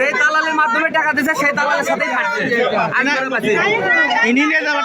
যে দালালের মাধ্যমে টাকা দিছে সেই দালালের সাথেই ইনি নিয়ে যাওয়ার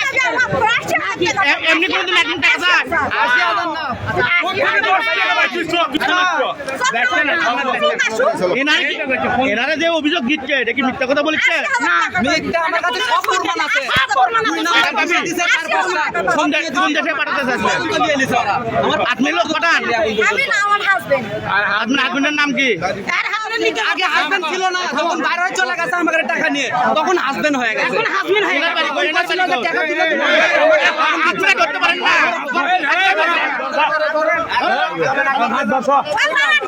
এমনি কোনদিন একদিন টাকা চায় আশি হাজার না এনারে এনারে যে অভিযোগ দিচ্ছে এটা কি মিথ্যা কথা বলছে? আপনি লোক পাঠান। আমি না আমার হাজবেন্ড আপনার হাজবেন্ডের নাম কি? আগে হাজবেন্ড ছিল না যখন বাইরে হয়ে চলে গেছে আমাকে টাকা নিয়ে তখন হাজবেন্ড হয়ে গেছে এখন হাজবেন্ড হয়ে? টাকা দিলে আপনারা করতে পারেন না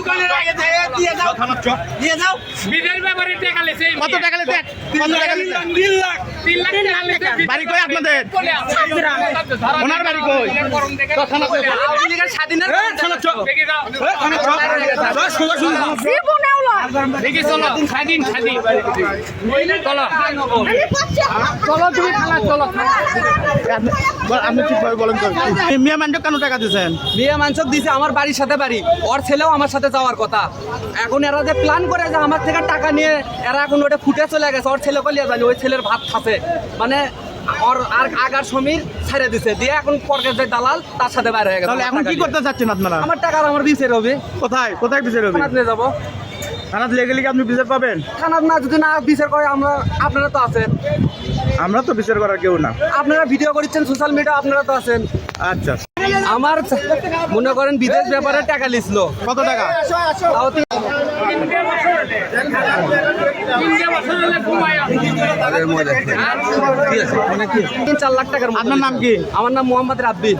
আমার লোক আছে থানার তো বিজয়ের ব্যাপারে টাকা লেছে কত টাকা লেছে? কত টাকা লেছে? তিন লাখ তিন লাখ টাকা লেছে বাড়ি কই আপনাদের? ওনার বাড়ি কই? আওয়ামী লীগের স্বাধীনের দেখে দাও দেখি চলো স্বাধীন স্বাধীন চলো। চলো তুমি খালা চলো। আপনি ঠিকভাবে বলেন তো মিয়া মান্ডক কেন টাকা দিচ্ছেন বিয়ে মাংসক দিছে আমার বাড়ির সাথে বাড়ি। ওর ছেলেও আমার সাথে যাওয়ার কথা। এখন এরা যে প্ল্যান করে যে আমার থেকে টাকা নিয়ে এরা এখন ওটা ফুটে চলে গেছে ওর ছেলে কলিয়া জানি ওই ছেলের ভাত খাচ্ছে। মানে ওর আর আগার সমীর ছেড়ে দিছে দিয়ে এখন যে দালাল তার সাথে বাইরে হয়ে গেছে। তাহলে এখন আমার কি টাকা করতে চাচ্ছেন আপনারা? নিয়ে। আমার টাকা আমার বিচার হবে। কোথায়? কোথায় বিচার হবে? নিয়ে যাব। থানাতে লেগে লিখে আপনি বিচার পাবেন? থানাত না যদি না বিচার করে আমরা আপনারা তো আছেন। আমরা তো বিচার করার কেউ না। আপনারা ভিডিও করছেন সোশ্যাল মিডিয়া আপনারা তো আছেন। আচ্ছা। আমার মনে করেন বিদেশ ব্যাপারে টাকা লিখলো কত টাকা? তিন চার লাখ টাকার আপনার নাম কি? আমার নাম মোহাম্মদ রাব্বি।